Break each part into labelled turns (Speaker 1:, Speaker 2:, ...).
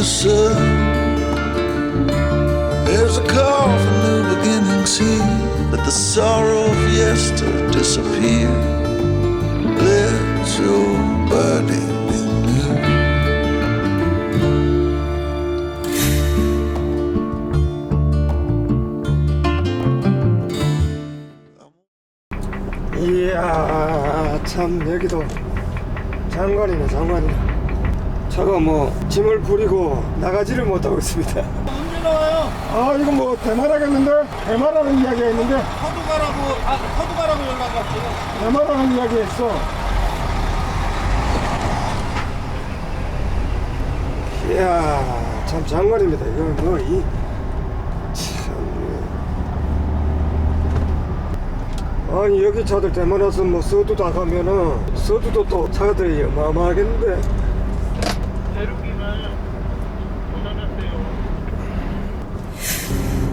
Speaker 1: the sun. There's a call for new beginnings here. Let the sorrow of yester disappear. Let your body be new.
Speaker 2: 이야 참 여기도 장관이네 장관이네. 차가 뭐 짐을 부리고 나가지를 못하고 있습니다.
Speaker 3: 언제 나와요?
Speaker 2: 아 이거 뭐 대마라겠는데 대마라는 이야기가 있는데
Speaker 3: 커도 가라고 아 커도 가라고 연락 왔어요.
Speaker 2: 대마라는 이야기가 있어. 이야 참 장관입니다. 이거 뭐이 참. 아니 여기 차들 대만 와서 뭐 서두 다 가면은 서두도 또 차들이 어마어마하겠는데
Speaker 3: 대륙기는 도전했어요.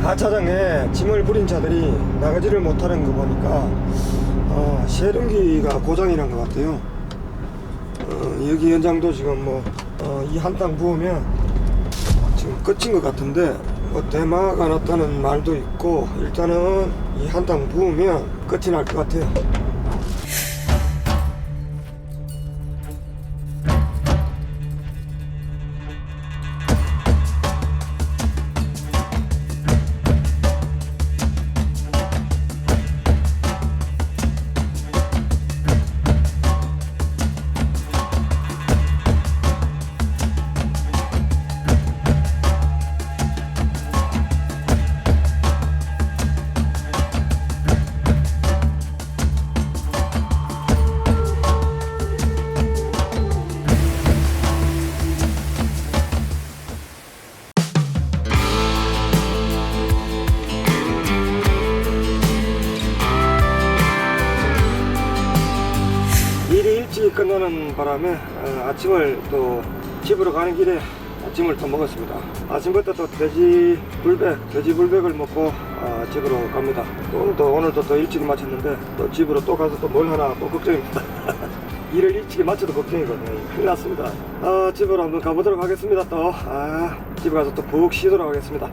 Speaker 2: 하차장에 짐을 부린 차들이 나가지를 못하는 거 보니까 어, 세륜기가 고장이 난것 같아요. 어, 여기 현장도 지금 뭐 이 한땅 부으면 지금 끝인 것 같은데 뭐 대마가 났다는 말도 있고 일단은 이 한땅 부으면 끝이 날 것 같아요. 일찍 끝나는 바람에 어, 아침을 또 집으로 가는 길에 아침을 또 먹었습니다. 아침부터 또 돼지 불백, 돼지 불백을 먹고 어, 집으로 갑니다. 또, 또 오늘도 또 일찍 마쳤는데 또 집으로 또 가서 또 뭘 하나 또 걱정입니다. 일을 일찍 마쳐도 걱정이거든요. 큰일 났습니다. 어, 집으로 한번 가보도록 하겠습니다. 또 아, 집에 가서 또 푹 쉬도록 하겠습니다.